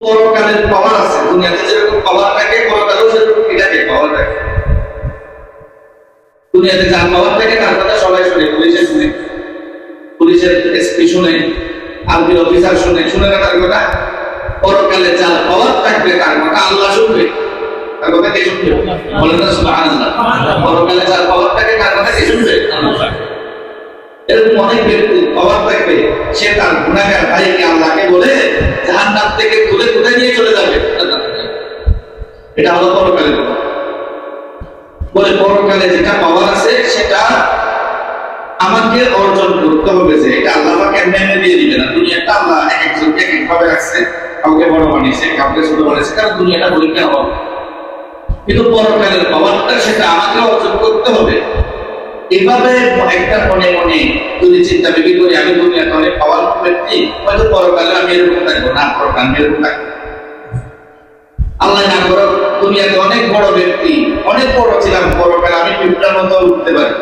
পরকালের পাওয়ার আছে। দুনিয়াতে যেরকম পাওয়ার থাকে পরকালেও সেরকম কি থাকে পাওয়ার থাকে। দুনিয়াতে যার পাওয়ার থাকে তার কথা সবাই শুনে পুলিশে শুনে। পুলিশের এসপি শুনে আর্মি অফিসার শুনে শুনে না তার কথা? পরকালে যার পাওয়ার থাকবে তার কথা আল্লাহ শুনবে। তার কথা কে শুনবে? বলেন না সুবহানাল্লাহ। পরকালে যার পাওয়ার থাকে তার কথা কে শুনবে? এরকম অনেক ব্যক্তি পাওয়ার থাকবে সে তার গুণাগার ভাইকে আল্লাহকে বলে, জাহান্নাম থেকে তুলে তুলে নিয়ে চলে যাবে? এটা হলো পরকালের বলে, পরকালে যেটা পাওয়ার আছে, সেটা আমাকে অর্জন করতে হবে যে এটা আল্লাহ আমাকে এমনি এমনি দিয়ে দিবে না। দুনিয়াটা আল্লাহ এক একজনকে এক এক ভাবে রাখছে, কাউকে বড় বানিয়েছে, কাউকে ছোট বানিয়েছে, কারণ দুনিয়াটা পরীক্ষা হবে। কিন্তু পরকালের পাওয়ারটা সেটা আমাকে অর্জন করতে হবে। এভাবে একটা মনে মনে যদি চিন্তা বিক্রি করি, আমি দুনিয়াতে অনেক পাওয়ার ব্যক্তি হয়তো পরকালে আমি এরকম থাকব, না, পরকাল আমি এরকম থাকব। আল্লাহ না করো দুনিয়াতে অনেক বড় ব্যক্তি, অনেক বড় ছিলাম, পরকালে আমি পিঁপড়ার মতো উঠতে পারি।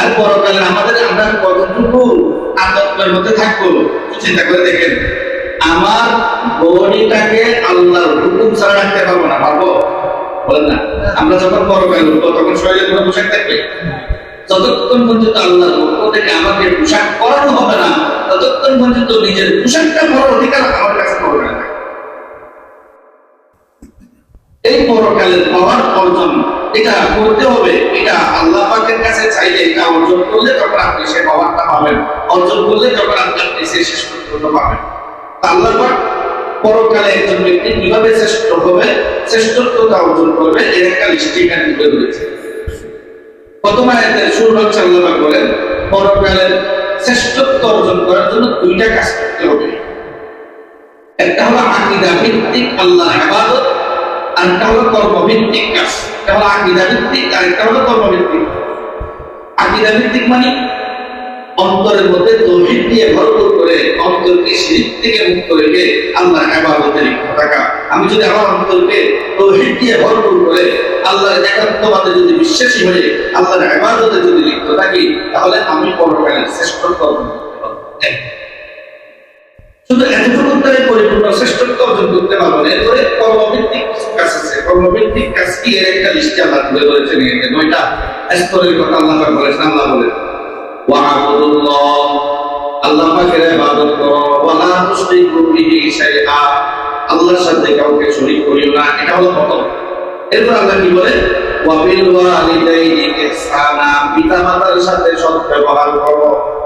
আর পরকালে আমাদের, আমরা কতটুকু আতঙ্কের মধ্যে থাকব চিন্তা করে দেখেন। আমার বডিটাকে আল্লাহর হুকুম ছাড়া রাখতে পারব না, পারব? বলেন না। আমরা যখন পরকালে উঠবো, তখন শরীরে কোনো পোশাক থাকবে? ততক্ষণ পর্যন্ত আল্লাহর পক্ষ থেকে আমাকে পোশাক পরানো হবে না, ততক্ষণ পর্যন্ত নিজের পোশাকটা পরার অধিকার আমার কাছে করবে না। এই পরকালের পাওয়ার অর্জন এটা করতে হবে, এটা আল্লাহ পাকের কাছে চাইলে এটা অর্জন করলে তখন আপনি সে পাওয়ারটা পাবেন, অর্জন করলে তখন আপনি আপনি সে শেষ পর্যন্ত পাবেন। আল্লাহ পাক পরকালে একজন ব্যক্তি কীভাবে শ্রেষ্ঠ হবে শ্রেষ্ঠত্বতা অর্জন করবে, এর একটা লিস্ট এখানে ধরেছে। প্রথম আয়াতের শুরু হচ্ছে আল্লাহ বলেন পরকালের শ্রেষ্ঠত্ব অর্জন করার জন্য দুইটা কাজ করতে হবে। একটা হলো আকিদা ভিত্তিক আল্লাহ আবাদত আর একটা হলো কর্মভিত্তিক কাজ। একটা হলো আকিদা ভিত্তিক আর একটা হলো কর্মভিত্তিক। আকিদা ভিত্তিক মানে অন্তরের মধ্যে তৌহিদ দিয়ে ভরপুর করে অন্তরকে শিরিক থেকে মুক্ত রেখে আল্লাহ ইবাদতে লিপ্ত থাকা। আমি যদি আমার অন্তরকে তৌহিদ দিয়ে ভরপুর করে আল্লাহর একাত্মবাদে যদি বিশ্বাসী হয়ে আল্লাহর ইবাদতে যদি লিপ্ত থাকি, তাহলে আমি পরকালের শ্রেষ্ঠত্ব শুধু এতটুকু তাই পরিপূর্ণ শ্রেষ্ঠত্ব অর্জন করতে পারব না, এরপরে কর্মভিত্তিক কাজ আছে। কর্মভিত্তিক কাজ কি? একটা লিস্টে আল্লাহ তুলে ধরেছেন নয়টা স্তরের কথা আল্লাহ বলেছেন, আল্লাহ বলেন আল্লাহর সাথে কাউকে শরীক করিও না কি বলে? ওয়াবিল ব্যবহার করো।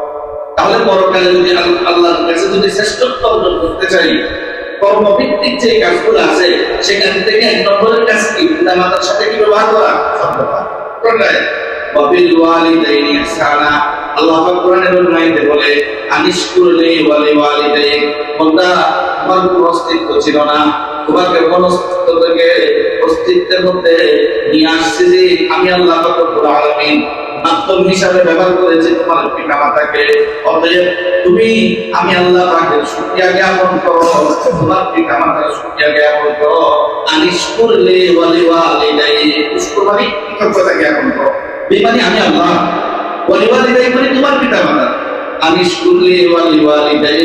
তাহলে পরকালে যদি আল- আল্লাহর কাছে যদি শ্রেষ্ঠত্ব অর্জন করতে চাই, কর্মভিত্তিক যে কাজগুলো আছে, সেখান থেকে এক নম্বরের কাজ কি? পিতামাতার সাথে কি ব্যবহার করা? সৎ ওয়াবিল ওয়ালিদাইনি ইহসানা। আল্লাহ পাক কোরআনের অনুযায়ীতে বলে আনিশকুরলি ওয়ালি ওয়ালিদাইক বান্দা, তোমার অস্তিত্ব ছিল না। তোমাকে কোন অস্তিত্ব থেকে অস্তিত্বের মধ্যে নিয়ে আসছে যে, আমি আল্লাহ পাক রব্বুল আলামিন। মাধ্যম হিসাবে ব্যবহার করেছে তোমার পিতা মাতাকে অতএব তুমি, আমি আল্লাহ পাকের শুকরিয়া জ্ঞাপন করো। তোমার পিতা মাতার শুকরিয়া জ্ঞাপন করো। আনিস করলে ওয়ালি ওয়ালিদাই পুষ্প মানে কৃতজ্ঞতা জ্ঞাপন করো। বেমানি আমি আল্লাহ। ওয়ালি ওয়ালিদাই মানে তোমার পিতা মাতা। করলে ওয়ালিওয়ালিদাই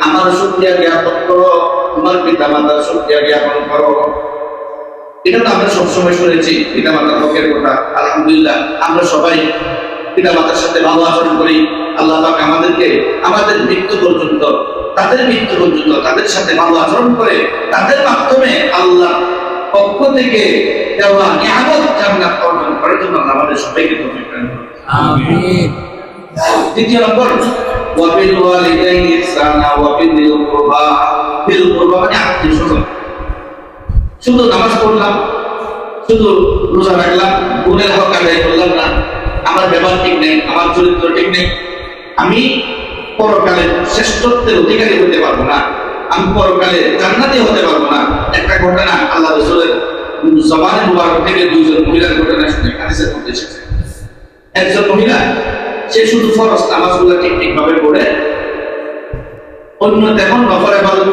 আমার শুকরিয়া জ্ঞাপন করো, তোমার পিতা মাতার শুকরিয়া জ্ঞাপন করো। এটা তো আমরা সবসময় শুনেছি, পিতা মাতার কথা। আলহামদুলিল্লাহ, আমরা সবাই পিতা মাতার সাথে ভালো আচরণ করি। আল্লাহ পাক আমাদেরকে, আমাদের মৃত্যু পর্যন্ত, তাদের মৃত্যু পর্যন্ত তাদের সাথে ভালো আচরণ করে, তাদের মাধ্যমে আল্লাহ পক্ষ থেকে দেওয়া নিয়ামত জান্নাত অর্জন করার জন্য আল্লাহ আমাদের সবাইকে তৌফিক দান আমিন। দ্বিতীয় নম্বর ওয়াবিল ওয়ালিদাইনি ইহসানা ওয়াবিল কুরবা বিল কুরবা মানে আত্মীয় স্বজন। শুধু নামাজ পড়লাম শুধু রোজা রাখলাম গুণের হক আদায় করলাম না আমার ব্যবহার ঠিক নেই আমার চরিত্র ঠিক নেই। আমি পরকালে শ্রেষ্ঠত্বের অধিকারী হতে পারব না আমি পরকালে জান্নাতি হতে পারব না। একটা ঘটনা আল্লাহ রসুলের জবানে মুবারক থেকে দুইজন মহিলার ঘটনা শুনে হাদিসের মধ্যে এসেছে। একজন মহিলা, সে শুধু ফরজ পড়ে, অন্য তেমন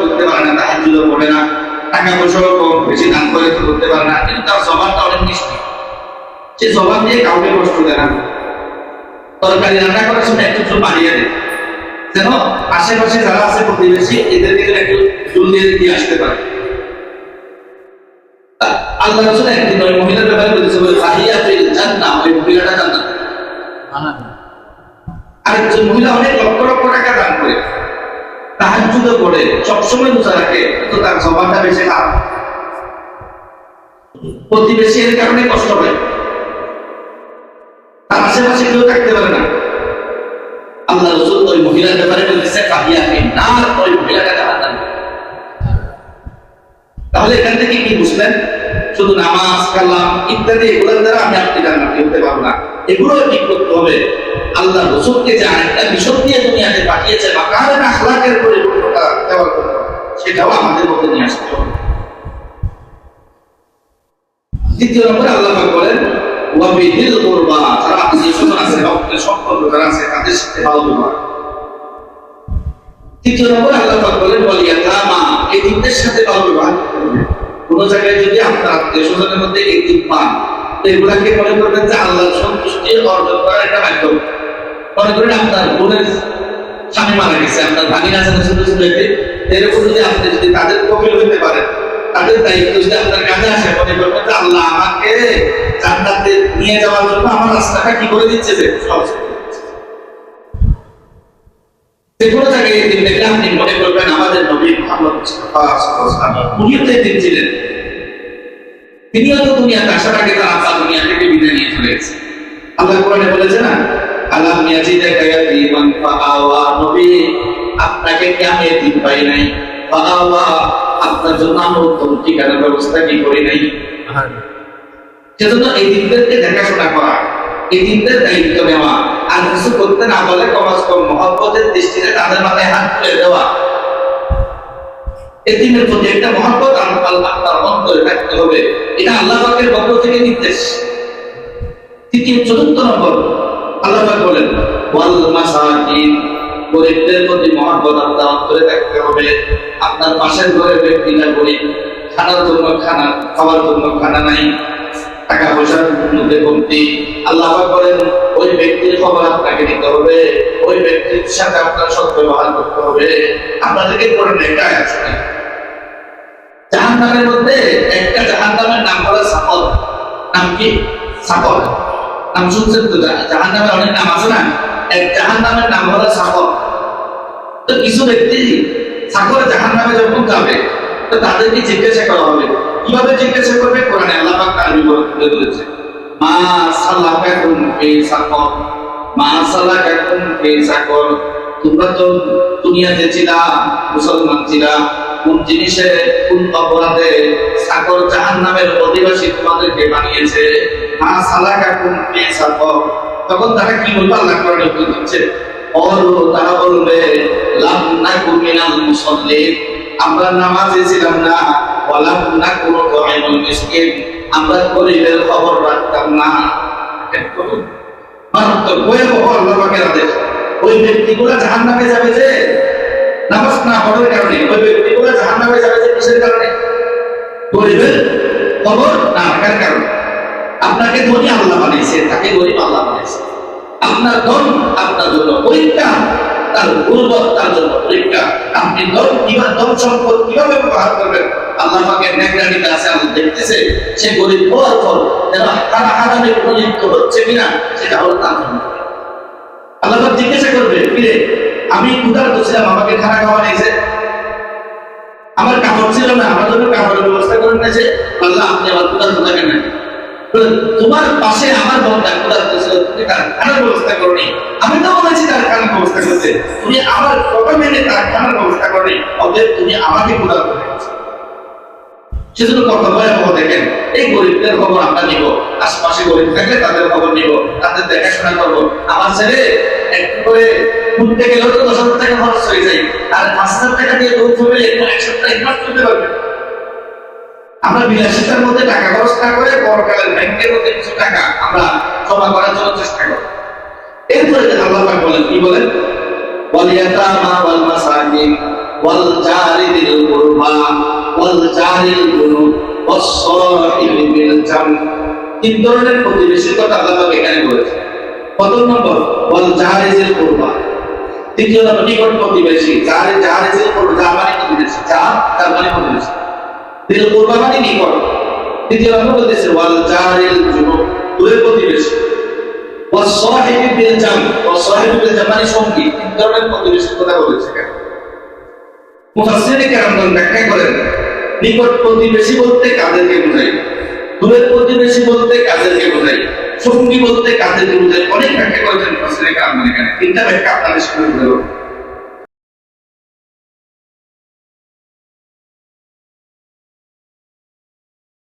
করতে পারে না, তাহাজ্জুদও পড়ে না টাকা কম, বেশি দান করে তো করতে পারে না, কিন্তু তার জবানটা অনেক মিষ্টি। সে জবান দিয়ে কাউকে কষ্ট দেয় না। তরকারি রান্না করার সময় একটু চুল বাড়িয়ে দেয়। যেন আশেপাশে যারা আছে প্রতিবেশী, এদেরকে একটু চুল দিয়ে দিয়ে আসতে পারে। আল্লাহ রাসূল একদিন ওই মহিলার ব্যাপারে বলেছে বলে ফাহিয়া ফিল জান্নাহ ওই মহিলাটা জান্নাত আরেকজন মহিলা অনেক লক্ষ লক্ষ টাকা দান করে তাহাজ্জুদ করে সবসময় রোজা রাখে তো তার জবানটা বেশি খারাপ। প্রতিবেশী এর কারণে কষ্ট হয়। তার আশেপাশে কেউ থাকতে পারে না। আল্লাহ রসুল ওই মহিলার ব্যাপারে বলতেছে কাহিয়া না ওই মহিলাটা তাহলে এখান থেকে কি বুঝলেন? শুধু নামাজ, কালাম ইত্যাদি এগুলোর দ্বারা আমি আপনি জান্নাতি হতে পারব না। এগুলো ঠিক করতে হবে। আল্লাহ রসুলকে যে আরেকটা মিশন দিয়ে দুনিয়াতে পাঠিয়েছে বা কারণ আখলাকের পরিপূর্ণতা দেওয়ার জন্য, সেটাও আমাদের মধ্যে নিয়ে আসতে হবে। দ্বিতীয় নম্বরে আল্লাহ বলেন ওয়াবিদিল কুরবা যারা আত্মীয় আছে রক্তের সম্পর্ক যারা আছে, তাদের সাথে ভালো ব্যবহার। তৃতীয় নম্বরে আল্লাহ বলেন ওয়ালিয়াতামা এই তিনদের সাথে ভালো ব্যবহার করতে জায়গায় যদি আপনার আত্মীয় স্বজনের মধ্যে তিন পান এগুলাকে মনে করবেন যে সন্তুষ্টি অর্জন করার একটা মাধ্যম। মনে করেন আপনার বোনের স্বামী মারা গেছে, আপনার ভাগিনা আছে ছোট ছোট একটি এরকম যদি আপনি যদি তাদের কবিল হইতে পারেন, তাদের দায়িত্ব যদি আপনার কাছে আসে, মনে করবেন যে আল্লাহ আমাকে জান্নাতে নিয়ে যাওয়ার জন্য আমার রাস্তাটা কি করে দিচ্ছে যে? এই দিন দেখলে আপনি মনে করবেন আমাদের নবী মুহাম্মদ উনিও তো ছিলেন। তিনিও তো দুনিয়াতে আসার আগে তার দুনিয়া থেকে বিদায় নিয়ে চলে গেছে। আল্লাহ কোরআনে বলেছে না আলাম ফাআওয়া নবী আপনাকে কি আমি এতিম পাই নাই? ফাআওয়া আপনার জন্য আমি উত্তম ঠিকানার ব্যবস্থা কি করি নাই? সেজন্য এই দিনদেরকে দেখাশোনা করা এই দিনদের দায়িত্ব নেওয়া আর করতে না বলে কমাস কম মহব্বতের দৃষ্টিতে তাদের মাথায় হাত তুলে দেওয়া। প্রতি একটা মহব্বত আল্লাহ আপনার অন্তরে রাখতে হবে। এটা পক্ষ থেকে নির্দেশ। তৃতীয়, চতুর্থ নম্বর। আল্লাহ বলেন গরিবদের প্রতি মহব্বত আপনার অন্তরে রাখতে হবে। আপনার পাশের ঘরে ব্যক্তিটা গরিব। খানার জন্য খানা, খাওয়ার জন্য খানা নাই। টাকা পয়সার মধ্যে কমতি। আল্লাহ বলেন ওই ব্যক্তির খবর আপনাকে নিতে হবে, ওই ব্যক্তির সাথে আপনার সৎ ব্যবহার করতে হবে। আপনাদেরকে করে জাহান নামের মধ্যে একটা জাহান নামের নাম হলো সাকর নাম কি? সাকর নাম শুনছেন তো জাহান অনেক নাম আছে না? এক জাহান নামের নাম হলো সাকর তো কিছু ব্যক্তি সাকরে জাহান নামে যখন যাবে, তো তাদেরকে জিজ্ঞাসা করা হবে। কীভাবে জিজ্ঞাসা করবে? কোরআনে আল্লাহ তার বিবরণ তুলে ধরেছে। মা সালাকাকুম ফি সাকর, মা সালাকাকুম ফি সাকর। তোমরা তো দুনিয়াতে ছিলা, মুসলমান ছিলা, কোন জিনিসে, কোন অপরাধে সাকর অধিবাসী তোমাদেরকে বানিয়েছে? মা সালাকাকুম ফি সাকর। তখন তারা কি বলবে আল্লাহ কোরআনে উত্তর দিচ্ছে, অরু, তারা বলবে, লাম নাকু মিনাল আমরা নামাজে ছিলাম না ওয়ালাম নাকু তুআইমুল মিসকিন। আমরা গরিবের খবর রাখতাম না। আদেশ ওই ব্যক্তিগুলো যাবে যে নামাজ না ওই ব্যক্তিগুলো জাহান্নামে যাবে যে খবর না আপনাকে ধনী আল্লাহ বানিয়েছে, তাকে গরিব আল্লাহ বানিয়েছে। আপনার ধন, আপনার জন্য পরীক্ষা, তার গুরুবত তার জন্য পরীক্ষা। আপনি ধন কীভাবে ধন সম্পদ কীভাবে ব্যবহার করবেন? আল্লাহ পাকে নেগরানিতে আছে আল্লাহ দেখতেছে, সে গরিব হওয়ার পর যেন তারা হারামে প্রযুক্ত হচ্ছে কিনা, সেটা হলো তার আল্লাহ পাক জিজ্ঞাসা করবে ফিরে আমি ক্ষুধার্ত ছিলাম, আমাকে খানা খাওয়া নিয়েছে আমার কাপড় ছিল না, আমার জন্য কাপড়ের ব্যবস্থা করে নিয়েছে আল্লাহ আপনি আমার ক্ষুধার্ত থাকেন না। তোমার পাশে আমার বন্ধা ক্ষুধার্ত ছিল, তুমি তার খানার ব্যবস্থা করনি। আমি তো বলেছি তার খানার ব্যবস্থা করতে। তুমি আমার কথা মেনে তার খানার ব্যবস্থা করনি, অতএব তুমি আমাকে ক্ষুধার্ত রেখেছো সেজন্য কত ভয়াবহ দেখেন। এই গরিবদের খবর আমরা নিব, আশপাশে গরিব থাকলে তাদের খবর নিব, তাদের দেখাশোনা করব। আমার ছেলে একটু করে ঘুরতে গেলেও তো দশ হাজার টাকা খরচ হয়ে যায়। আর পাঁচ হাজার টাকা দিয়ে চলে একটু এক সপ্তাহ ইনভেস্ট করতে পারবে আমরা বিলাসিতার মধ্যে টাকা খরচ না করে পরকালের ব্যাংকের মধ্যে কিছু টাকা আমরা জমা করার জন্য চেষ্টা করি। এরপরে আল্লাহ পাক বলেন, কি বলেন? ওয়ালিয়াতামা ওয়াল মাসাকিন ওয়াল জারি কুরবা। ওয়াস সাহিবি বিল জাম। তিন ধরনের প্রতিবেশীর কথা আল্লাহ পাক এখানে বলেছে প্রথম নম্বর, ওয়াল জারিল কুরবা। তৃতীয় নম্বর, নিকট প্রতিবেশী জারি জারিল কুরবা যা মানে প্রতিবেশী যা তার মানে প্রতিবেশী দিল কুরবা মানে নিকট। দ্বিতীয় নম্বর বলতেছে, ওয়াল জারিল জুনুব দূরের প্রতিবেশী ওয়া সাহিবি বিল জাম। ওয়া সাহিবি বিল জাম মানে সঙ্গী। তিন ধরনের প্রতিবেশীর কথা বলেছে মুফাসসিরিন কেরামগণ ব্যাখ্যা করেন নিকট প্রতিবেশী বলতে কাদেরকে বোঝায়। দূরের প্রতিবেশী বলতে কাদেরকে বোঝায়। সঙ্গী বলতে কাদেরকে বোঝায়। অনেক ব্যাখ্যা করেছেন ফসলের কারণে এখানে তিনটা আপনাদের বলে দেবো